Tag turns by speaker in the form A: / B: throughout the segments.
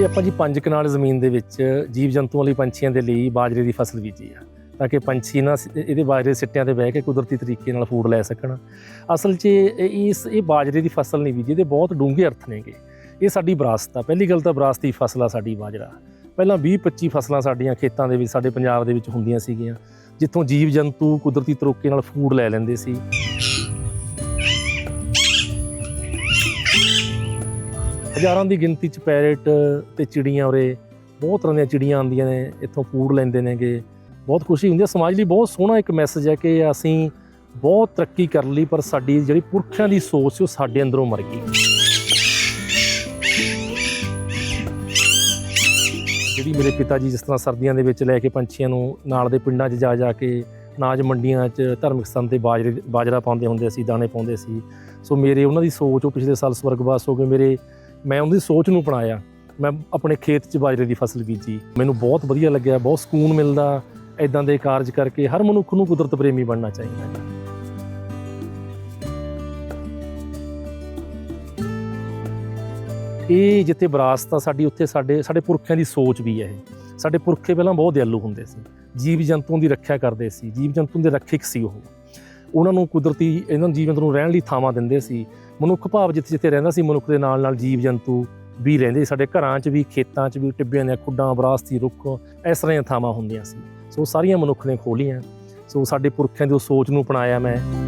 A: ਇਹ ਆਪਾਂ ਜੀ ਪੰਜ ਕਨਾਲ ਜ਼ਮੀਨ ਦੇ ਵਿੱਚ ਜੀਵ ਜੰਤੂਆਂ ਲਈ ਪੰਛੀਆਂ ਦੇ ਲਈ ਬਾਜਰੇ ਦੀ ਫਸਲ ਬੀਜੀ ਆ, ਤਾਂ ਕਿ ਪੰਛੀ ਨਾ ਇਹਦੇ ਬਾਜਰੇ ਸਿੱਟਿਆਂ ਤੇ ਬਹਿ ਕੇ ਕੁਦਰਤੀ ਤਰੀਕੇ ਨਾਲ ਫੂਡ ਲੈ ਸਕਣ। ਅਸਲ 'ਚ ਇਸ ਇਹ ਬਾਜਰੇ ਦੀ ਫਸਲ ਨਹੀਂ ਬੀਜੀ, ਇਹਦੇ ਬਹੁਤ ਡੂੰਘੇ ਅਰਥ ਨੇਗੇ। ਇਹ ਸਾਡੀ ਵਿਰਾਸਤ ਆ। ਪਹਿਲੀ ਗੱਲ ਤਾਂ ਵਿਰਾਸਤੀ ਫਸਲ ਆ ਸਾਡੀ ਬਾਜਰਾ। ਪਹਿਲਾਂ 20 25 ਫਸਲਾਂ ਸਾਡੀਆਂ ਖੇਤਾਂ ਦੇ ਵਿੱਚ, ਸਾਡੇ ਪੰਜਾਬ ਦੇ ਵਿੱਚ ਹੁੰਦੀਆਂ ਸੀਗੀਆਂ, ਜਿੱਥੋਂ ਜੀਵ ਜੰਤੂ ਕੁਦਰਤੀ ਤਰੋਕੇ ਨਾਲ ਫੂਡ ਲੈ ਲੈਂਦੇ ਸੀ। ਹਜ਼ਾਰਾਂ ਦੀ ਗਿਣਤੀ ਚ ਪੈਰਟ ਤੇ ਚਿੜੀਆਂ ਉਰੇ, ਬਹੁਤ ਤਰ੍ਹਾਂ ਦੀਆਂ ਚਿੜੀਆਂ ਆਉਂਦੀਆਂ ਨੇ, ਇੱਥੋਂ ਫੂਡ ਲੈਂਦੇ ਨੇਗੇ। ਬਹੁਤ ਖੁਸ਼ੀ ਹੁੰਦੀ ਹੈ ਸਮਾਜ ਲਈ ਬਹੁਤ ਸੋਹਣਾ ਇੱਕ ਮੈਸੇਜ ਹੈ ਕਿ ਅਸੀਂ ਬਹੁਤ ਤਰੱਕੀ ਕਰ ਲਈ, ਪਰ ਸਾਡੀ ਜਿਹੜੀ ਪੁਰਖਿਆਂ ਦੀ ਸੋਚ ਸੀ, ਉਹ ਸਾਡੇ ਅੰਦਰੋਂ ਮਰ ਗਈ। ਜਿਹੜੀ ਮੇਰੇ ਪਿਤਾ ਜੀ ਜਿਸ ਤਰ੍ਹਾਂ ਸਰਦੀਆਂ ਦੇ ਵਿੱਚ ਲੈ ਕੇ ਪੰਛੀਆਂ ਨੂੰ ਨਾਲ ਦੇ ਪਿੰਡਾਂ 'ਚ ਜਾ ਜਾ ਕੇ ਅਨਾਜ ਮੰਡੀਆਂ 'ਚ ਧਾਰਮਿਕ ਸਥਾਨ ਤੇ ਬਾਜਰੇ ਬਾਜਰਾ ਪਾਉਂਦੇ ਹੁੰਦੇ ਸੀ, ਦਾਣੇ ਪਾਉਂਦੇ ਸੀ। ਸੋ ਮੇਰੇ ਉਹਨਾਂ ਦੀ ਸੋਚ ਉਹ ਪਿਛਲੇ ਸਾਲ ਸਵਰਗਵਾਸ ਹੋ ਗਏ। ਮੇਰੇ ਮੈਂ ਉਹਦੀ ਸੋਚ ਨੂੰ ਅਪਣਾਇਆ। ਮੈਂ ਆਪਣੇ ਖੇਤ 'ਚ ਬਾਜਰੇ ਦੀ ਫਸਲ ਬੀਜੀ। ਮੈਨੂੰ ਬਹੁਤ ਵਧੀਆ ਲੱਗਿਆ, ਬਹੁਤ ਸਕੂਨ ਮਿਲਦਾ। ਇਦਾਂ ਦੇ ਕਾਰਜ ਕਰਕੇ ਹਰ ਮਨੁੱਖ ਨੂੰ ਕੁਦਰਤ ਪ੍ਰੇਮੀ ਬਣਨਾ ਚਾਹੀਦਾ ਹੈ। ਇਹ ਜਿੱਥੇ ਵਿਰਾਸਤ ਆ, ਸਾਡੀ ਉੱਥੇ ਸਾਡੇ ਸਾਡੇ ਪੁਰਖਿਆਂ ਦੀ ਸੋਚ ਵੀ ਹੈ ਇਹ। ਸਾਡੇ ਪੁਰਖੇ ਪਹਿਲਾਂ ਬਹੁਤ ਦਿਆਲੂ ਹੁੰਦੇ ਸੀ। ਜੀਵ ਜੰਤੂਆਂ ਦੀ ਰੱਖਿਆ ਕਰਦੇ ਸੀ। ਜੀਵ ਜੰਤੂਆਂ ਦੇ ਰੱਖਿਅਕ ਸੀ ਉਹ। ਉਹਨਾਂ ਨੂੰ ਕੁਦਰਤੀ, ਇਹਨਾਂ ਜੀਵ ਜੰਤੂ ਨੂੰ ਰਹਿਣ ਲਈ ਥਾਵਾਂ ਦਿੰਦੇ ਸੀ। ਮਨੁੱਖ ਭਾਵ ਜਿੱਥੇ ਜਿੱਥੇ ਰਹਿੰਦਾ ਸੀ, ਮਨੁੱਖ ਦੇ ਨਾਲ ਨਾਲ ਜੀਵ ਜੰਤੂ ਵੀ ਰਹਿੰਦੇ ਸਾਡੇ ਘਰਾਂ 'ਚ ਵੀ, ਖੇਤਾਂ 'ਚ ਵੀ, ਟਿੱਬਿਆਂ ਦੀਆਂ ਖੁੱਡਾਂ, ਵਿਰਾਸਤੀ ਰੁੱਖ, ਇਸ ਤਰ੍ਹਾਂ ਦੀਆਂ ਥਾਵਾਂ ਹੁੰਦੀਆਂ ਸੀ। ਸੋ ਸਾਰੀਆਂ ਮਨੁੱਖ ਨੇ ਖੋਲੀਆਂ ਸੋ ਸਾਡੇ ਪੁਰਖਿਆਂ ਦੀ ਉਹ ਸੋਚ ਨੂੰ ਅਪਣਾਇਆ ਮੈਂ।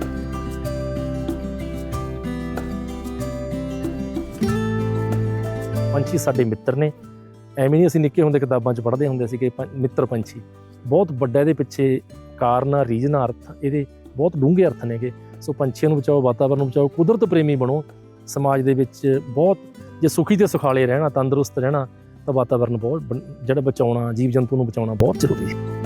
A: ਪੰਛੀ ਸਾਡੇ ਮਿੱਤਰ ਨੇ। ਐਵੇਂ ਨਹੀਂ ਅਸੀਂ ਨਿੱਕੇ ਹੁੰਦੇ ਕਿਤਾਬਾਂ 'ਚ ਪੜ੍ਹਦੇ ਹੁੰਦੇ ਸੀ ਕਿ ਪੰ- ਮਿੱਤਰ ਪੰਛੀ। ਬਹੁਤ ਵੱਡਾ ਇਹਦੇ ਪਿੱਛੇ ਕਾਰਨ ਆ ਰੀਜਨ ਆ ਅਰਥ, ਇਹਦੇ ਬਹੁਤ ਡੂੰਘੇ ਅਰਥ ਨੇਗੇ। ਸੋ ਪੰਛੀਆਂ ਨੂੰ ਬਚਾਓ, ਵਾਤਾਵਰਨ ਨੂੰ ਬਚਾਓ, ਕੁਦਰਤ ਪ੍ਰੇਮੀ ਬਣੋ। ਸਮਾਜ ਦੇ ਵਿੱਚ ਬਹੁਤ, ਜੇ ਸੁਖੀ ਤੇ ਸੁਖਾਲੇ ਰਹਿਣਾ, ਤੰਦਰੁਸਤ ਰਹਿਣਾ, ਤਾਂ ਵਾਤਾਵਰਨ ਬਹੁਤ ਬਣ- ਜਿਹੜਾ ਬਚਾਉਣਾ ਜੀਵ ਜੰਤੂ ਨੂੰ ਬਚਾਉਣਾ ਬਹੁਤ ਜ਼ਰੂਰੀ ਹੈ।